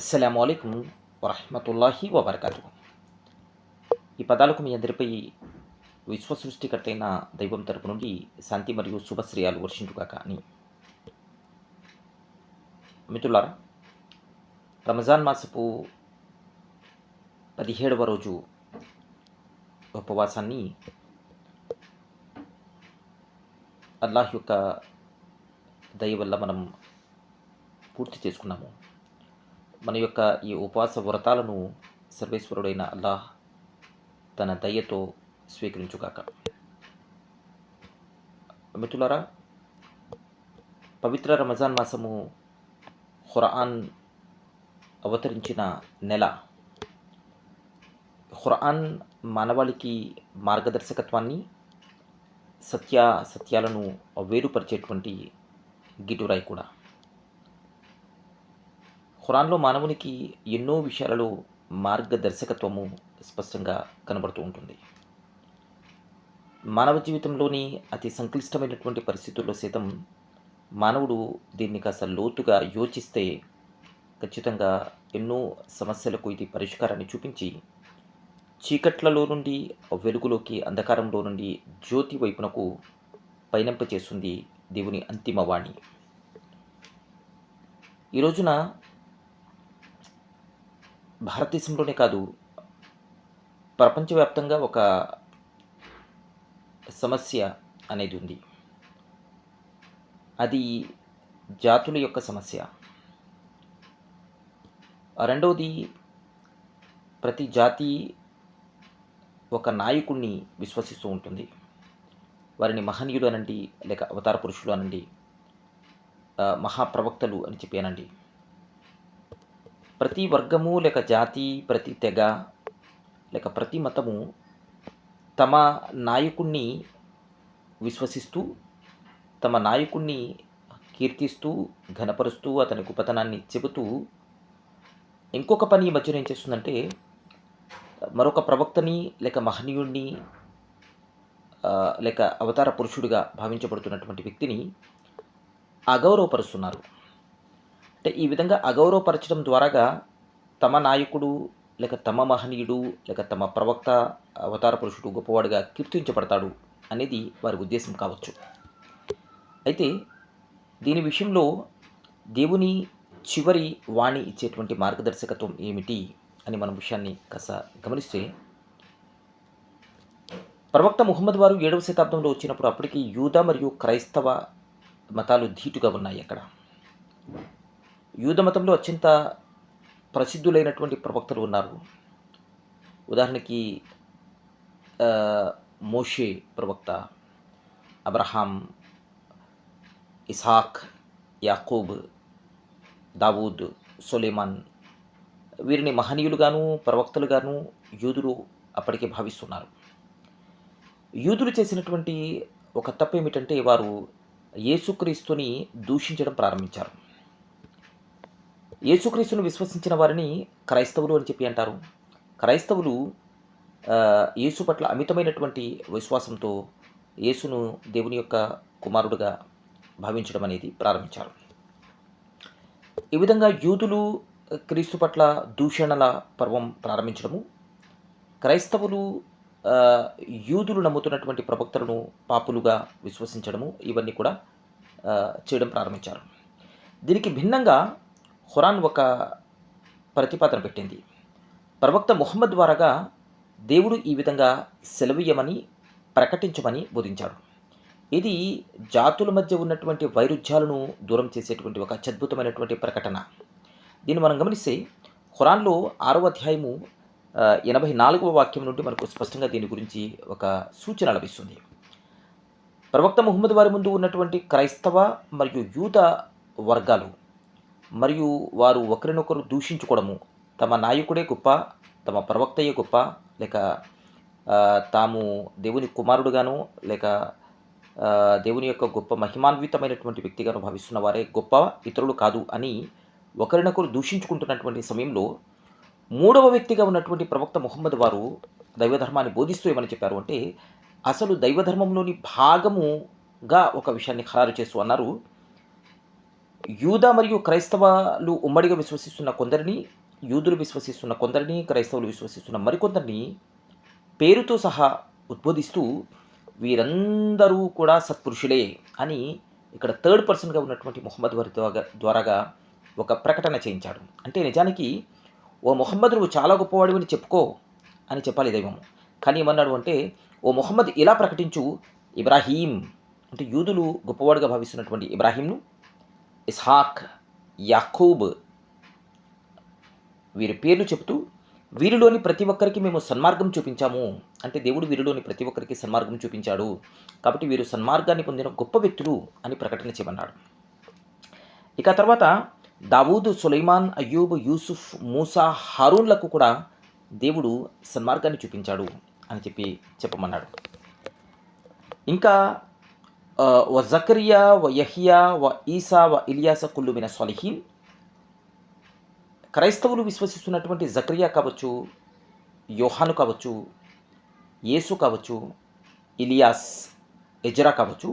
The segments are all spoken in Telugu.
అస్సలం అయికం వరహమతుల్లాహి వబర్కాతు ఈ పదాలకు మీ అందరిపై విశ్వ సృష్టికర్త అయిన దైవం తరపు నుండి శాంతి మరియు శుభశ్రేయాలు వర్షించుగాక అని. మిత్రులారా రంజాన్ మాసపు పదిహేడవ రోజు ఉపవాసాన్ని అల్లాహ్ యొక్క దయ వల్ల మనం పూర్తి చేసుకున్నాము. మన యొక్క ఈ ఉపవాస వ్రతాలను సర్వేశ్వరుడైన అల్లాహ్ తన దయ్యతో స్వీకరించుగాక. మిత్రులారా పవిత్ర రమజాన్ మాసము ఖురాన్ అవతరించిన నెల. ఖురాన్ మానవాళికి మార్గదర్శకత్వాన్ని సత్య సత్యాలను వేరుపరిచేటువంటి గిటురాయి కూడా. ఖురాన్లో మానవునికి ఎన్నో విషయాలలో మార్గదర్శకత్వము స్పష్టంగా కనబడుతూ ఉంటుంది. మానవ జీవితంలోని అతి సంక్లిష్టమైనటువంటి పరిస్థితుల్లో సైతం మానవుడు దీన్ని కాస్త లోతుగా యోచిస్తే ఖచ్చితంగా ఎన్నో సమస్యలకు ఇది పరిష్కారాన్ని చూపించి చీకట్లలో నుండి వెలుగులోకి అంధకారంలో నుండి జ్యోతి వైపునకు పయనింప చేస్తుంది దేవుని అంతిమ వాణి. ఈ రోజున భారతదేశంలోనే కాదు ప్రపంచవ్యాప్తంగా ఒక సమస్య అనేది ఉంది. అది జాతుల యొక్క సమస్య. రెండవది ప్రతి జాతి ఒక నాయకుడిని విశ్వసిస్తూ ఉంటుంది. వారిని మహనీయులు అనండి లేక అవతార పురుషులు అనండి మహాప్రవక్తలు అని చెప్పి అనండి. ప్రతి వర్గము లేక జాతి ప్రతి తెగ లేక ప్రతి మతము తమ నాయకుణ్ణి విశ్వసిస్తూ తమ నాయకుణ్ణి కీర్తిస్తూ ఘనపరుస్తూ అతని గొప్పతనాన్ని చెబుతూ ఇంకొక పని ఈ మధ్యన ఏం చేస్తుందంటే మరొక ప్రవక్తని లేక మహనీయుణ్ణి లేక అవతార పురుషుడిగా భావించబడుతున్నటువంటి వ్యక్తిని అగౌరవపరుస్తున్నారు. అంటే ఈ విధంగా అగౌరవపరచడం ద్వారాగా తమ నాయకుడు లేక తమ మహనీయుడు లేక తమ ప్రవక్త అవతార పురుషుడు గొప్పవాడుగా కీర్తించబడతాడు అనేది వారి ఉద్దేశం కావచ్చు. అయితే దీని విషయంలో దేవుని చివరి వాణి ఇచ్చేటువంటి మార్గదర్శకత్వం ఏమిటి అని మనం విషయాన్ని కాస్త గమనిస్తే ప్రవక్త ముహమ్మద్ వారు ఏడవ శతాబ్దంలో వచ్చినప్పుడు అప్పటికి యూద మరియు క్రైస్తవ మతాలు ధీటుగా ఉన్నాయి అక్కడ. యూద మతంలో అత్యంత ప్రసిద్ధులైనటువంటి ప్రవక్తలు ఉన్నారు. ఉదాహరణకి మోషే ప్రవక్త అబ్రహాం ఇసాక్ యాకూబ్ దావూద్ సొలేమాన్ వీరిని మహనీయులుగాను ప్రవక్తలుగాను యూదులు అప్పటికే భావిస్తున్నారు. యూదులు చేసినటువంటి ఒక తప్పు ఏమిటంటే వారు యేసుక్రీస్తుని దూషించడం ప్రారంభించారు. యేసుక్రీస్తును విశ్వసించిన వారిని క్రైస్తవులు అని చెప్పి అంటారు. క్రైస్తవులు యేసు పట్ల అమితమైనటువంటి విశ్వాసంతో యేసును దేవుని యొక్క కుమారుడుగా భావించడం అనేది ప్రారంభించారు. ఈ విధంగా యూదులు క్రీస్తు పట్ల దూషణల పర్వం ప్రారంభించడము క్రైస్తవులు యూదులు నమ్ముతున్నటువంటి ప్రవక్తలను పాపులుగా విశ్వసించడము ఇవన్నీ కూడా చేయడం ప్రారంభించారు. దీనికి భిన్నంగా ఖురాన్ ఒక ప్రతిపాదన పెట్టింది. ప్రవక్త ముహమ్మద్ ద్వారాగా దేవుడు ఈ విధంగా సెలవీయమని ప్రకటించమని బోధించాడు. ఇది జాతుల మధ్య ఉన్నటువంటి వైరుధ్యాలను దూరం చేసేటువంటి ఒక అత్యద్భుతమైనటువంటి ప్రకటన. దీన్ని మనం గమనిస్తే ఖురాన్లో ఆరవ అధ్యాయము ఎనభై నాలుగవ వాక్యం నుండి మనకు స్పష్టంగా దీని గురించి ఒక సూచన లభిస్తుంది. ప్రవక్త ముహమ్మద్ వారి ముందు ఉన్నటువంటి క్రైస్తవ మరియు యూత వర్గాలు మరియు వారు ఒకరినొకరు దూషించుకోవడము. తమ నాయకుడే గొప్ప తమ ప్రవక్తయే గొప్ప లేక తాము దేవుని కుమారుడుగాను లేక దేవుని యొక్క గొప్ప మహిమాన్వితమైనటువంటి వ్యక్తిగాను భావిస్తున్న వారే గొప్ప ఇతరులు కాదు అని ఒకరినొకరు దూషించుకుంటున్నటువంటి సమయంలో మూడవ వ్యక్తిగా ఉన్నటువంటి ప్రవక్త ముహమ్మద్ వారు దైవధర్మాన్ని బోధిస్తూ ఏమని చెప్పారు అంటే అసలు దైవధర్మంలోని భాగముగా ఒక విషయాన్ని ఖరారు చేస్తూ అన్నారు. యూదా మరియు క్రైస్తవాలు ఉమ్మడిగా విశ్వసిస్తున్న కొందరిని యూదులు విశ్వసిస్తున్న కొందరిని క్రైస్తవులు విశ్వసిస్తున్న మరికొందరిని పేరుతో సహా ఉద్బోధిస్తూ వీరందరూ కూడా సత్పురుషులే అని ఇక్కడ థర్డ్ పర్సన్గా ఉన్నటువంటి మొహమ్మద్ వారి ద్వారా ద్వారాగా ఒక ప్రకటన చేయించాడు. అంటే నిజానికి ఓ మొహమ్మద్ నువ్వు చాలా గొప్పవాడివని చెప్పుకో అని చెప్పాలి దైవం. కానీ ఏమన్నాడు అంటే ఓ మొహమ్మద్ ఇలా ప్రకటించు ఇబ్రాహీం. అంటే యూదులు గొప్పవాడుగా భావిస్తున్నటువంటి ఇబ్రాహీంను ఇస్హాక్ యాకూబ్ వీరి పేర్లు చెబుతూ వీరిలోని ప్రతి ఒక్కరికి మేము సన్మార్గం చూపించాము. అంటే దేవుడు వీరిలోని ప్రతి ఒక్కరికి సన్మార్గం చూపించాడు. కాబట్టి వీరు సన్మార్గాన్ని పొందిన గొప్ప వ్యక్తులు అని ప్రకటన చేయమన్నాడు ఇక తర్వాత దావూదు సులైమాన్ అయ్యూబ్ యూసుఫ్ మూసా హారూన్లకు కూడా దేవుడు సన్మార్గాన్ని చూపించాడు అని చెప్పి చెప్పమన్నాడు ఇంకా వ జకరియా వ యహియా వ ఈసా వ ఇలియాస కుల్లు మిన సాలిహీన్ క్రైస్తవులు విశ్వసిస్తున్నటువంటి జకరియా కావచ్చు యోహాను కావచ్చు యేసు కావచ్చు ఇలియాస్ ఎజరా కావచ్చు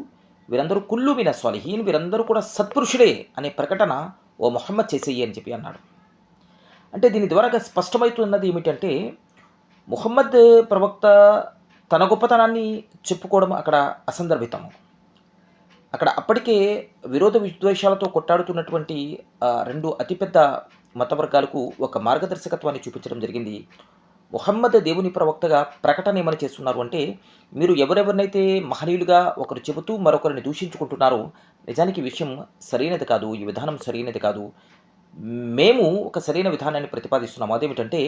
వీరందరూ కుల్లు మిన స్వాలిహీన్ వీరందరూ కూడా సత్పురుషుడే అనే ప్రకటన ఓ మొహమ్మద్ చేసేయి అని చెప్పి అన్నాడు. అంటే దీని ద్వారా స్పష్టమవుతున్నది ఏమిటంటే ముహమ్మద్ ప్రవక్త తన గొప్పతనాన్ని చెప్పుకోవడం అక్కడ అసందర్భితము. అక్కడ అప్పటికే విరోధ విద్వేషాలతో కొట్టాడుతున్నటువంటి రెండు అతిపెద్ద మత వర్గాలకు ఒక మార్గదర్శకత్వాన్ని చూపించడం జరిగింది. ముహమ్మద్ దేవుని ప్రవక్తగా ప్రకటన ఏమని చేస్తున్నారు అంటే మీరు ఎవరెవరినైతే మహనీయులుగా ఒకరు చెబుతూ మరొకరిని దూషించుకుంటున్నారో నిజానికి విషయం సరైనది కాదు ఈ విధానం సరైనది కాదు. మేము ఒక సరైన విధానాన్ని ప్రతిపాదిస్తున్నాము. అదేమిటంటే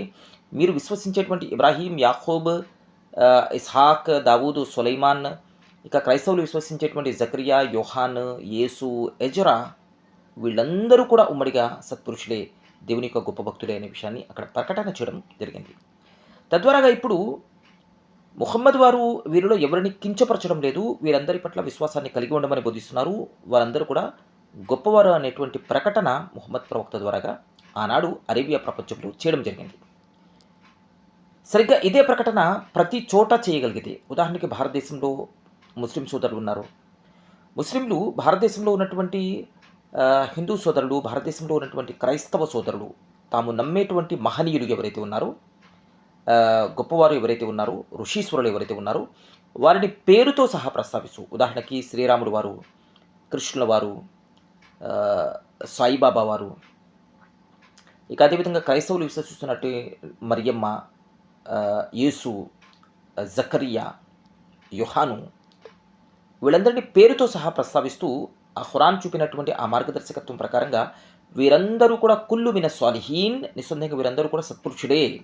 మీరు విశ్వసించేటువంటి ఇబ్రాహీం యాహోబ్ ఇస్హాక్ దావూదు సులైమాన్ ఇక క్రైస్తవులు విశ్వసించేటువంటి జక్రియా యోహాన్ యేసు ఎజరా వీళ్ళందరూ కూడా ఉమ్మడిగా సత్పురుషులే దేవుని యొక్క గొప్ప భక్తులే అనే విషయాన్ని అక్కడ ప్రకటన చేయడం జరిగింది. తద్వారాగా ఇప్పుడు ముహమ్మద్ వారు వీరిలో ఎవరిని కించపరచడం లేదు వీరందరి పట్ల విశ్వాసాన్ని కలిగి ఉండమని బోధిస్తున్నారు వారందరూ కూడా గొప్పవారు అనేటువంటి ప్రకటన ముహమ్మద్ ప్రవక్త ద్వారాగా ఆనాడు అరేబియా ప్రపంచంలో చేయడం జరిగింది. సరిగ్గా ఇదే ప్రకటన ప్రతి చోట చేయగలిగితే ఉదాహరణకి భారతదేశంలో ముస్లిం సోదరులు ఉన్నారు ముస్లింలు భారతదేశంలో ఉన్నటువంటి హిందూ సోదరులు భారతదేశంలో ఉన్నటువంటి క్రైస్తవ సోదరులు తాము నమ్మేటువంటి మహనీయులు ఎవరైతే ఉన్నారో గొప్పవారు ఎవరైతే ఉన్నారో ఋషీశ్వరులు ఎవరైతే ఉన్నారో వారిని పేరుతో సహా ప్రస్తావిస్తూ ఉదాహరణకి శ్రీరాముడు వారు కృష్ణుల వారు సాయిబాబా వారు ఇక అదేవిధంగా క్రైస్తవులు విశ్వసిస్తున్నట్టు మరియమ్మ యేసు జకరియా యుహాను వీళ్ళందరినీ పేరుతో సహా ప్రస్తావిస్తూ ఆ ఖురాన్ చూపినటువంటి ఆ మార్గదర్శకత్వం ప్రకారంగా వీరందరూ కూడా కుల్లు మిన స్వాలిహీన్ నిస్సందేహంగా వీరందరూ కూడా సత్పురుషుడే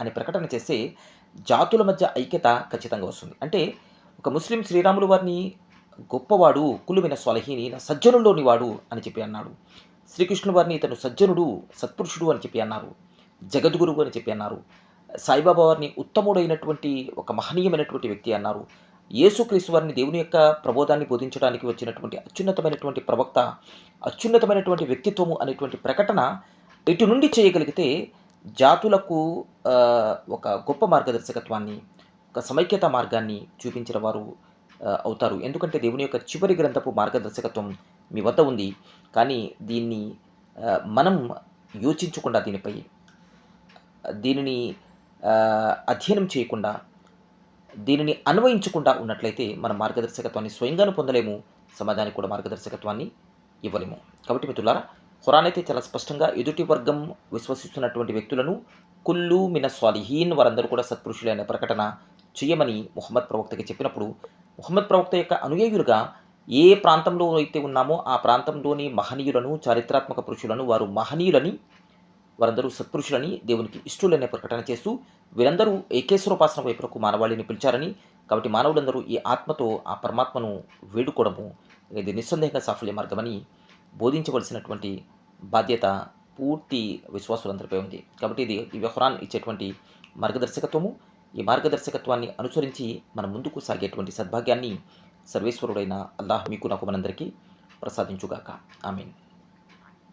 అని ప్రకటన చేస్తే జాతుల మధ్య ఐక్యత ఖచ్చితంగా వస్తుంది. అంటే ఒక ముస్లిం శ్రీరాములు వారిని గొప్పవాడు కుల్లు మిన స్వాలహీని ఈయన సజ్జనుల్లోని వాడు అని చెప్పి అన్నాడు శ్రీకృష్ణుడు వారిని ఇతను సజ్జనుడు సత్పురుషుడు అని చెప్పి అన్నారు. జగద్గురువు అని చెప్పి అన్నారు. సాయిబాబా వారిని ఉత్తముడైనటువంటి ఒక మహనీయమైనటువంటి వ్యక్తి అన్నారు. యేసుక్రీస్తు వారిని దేవుని యొక్క ప్రబోధాన్ని బోధించడానికి వచ్చినటువంటి అత్యున్నతమైనటువంటి ప్రవక్త అత్యున్నతమైనటువంటి వ్యక్తిత్వము అనేటువంటి ప్రకటన ఇటు నుండి చేయగలిగితే జాతులకు ఒక గొప్ప మార్గదర్శకత్వాన్ని ఒక సమైక్యత మార్గాన్ని చూపించిన వారు అవుతారు. ఎందుకంటే దేవుని యొక్క చివరి గ్రంథపు మార్గదర్శకత్వం మీ వద్ద ఉంది. కానీ దీన్ని మనం యోచించకుండా దీనిపై దీనిని అధ్యయనం చేయకుండా దీనిని అన్వయించకుండా ఉన్నట్లయితే మన మార్గదర్శకత్వాన్ని స్వయంగాను పొందలేము సమాజానికి కూడా మార్గదర్శకత్వాన్ని ఇవ్వలేము. కాబట్టి మిత్రులారా ఖురాన్ అయితే చాలా స్పష్టంగా ఎదుటి వర్గం విశ్వసిస్తున్నటువంటి వ్యక్తులను కుల్లు మిన స్వాలిహీన్ వారందరూ కూడా సత్పురుషులే అనే ప్రకటన చేయమని ముహమ్మద్ ప్రవక్తకి చెప్పినప్పుడు ముహమ్మద్ ప్రవక్త యొక్క అనుయాయులుగా ఏ ప్రాంతంలో అయితే ఉన్నామో ఆ ప్రాంతంలోని మహనీయులను చారిత్రాత్మక పురుషులను వారు మహనీయులని వారందరూ సత్పురుషులని దేవునికి ఇష్టులనే ప్రకటన చేస్తూ వీరందరూ ఏకేశ్వరోపాసన వైపునకు మానవాళిని పిలిచారని కాబట్టి మానవులందరూ ఈ ఆత్మతో ఆ పరమాత్మను వేడుకోవడము ఇది నిస్సందేహంగా సాఫల్య మార్గమని బోధించవలసినటువంటి బాధ్యత పూర్తి విశ్వాసులందరిపై ఉంది. కాబట్టి ఇది ఈ వ్యవహారాన్ని ఇచ్చేటువంటి మార్గదర్శకత్వము. ఈ మార్గదర్శకత్వాన్ని అనుసరించి మనం ముందుకు సాగేటువంటి సద్భాగ్యాన్ని సర్వేశ్వరుడైన అల్లాహ్ మీకు నాకు మనందరికీ ప్రసాదించుగాక. ఆమెన్.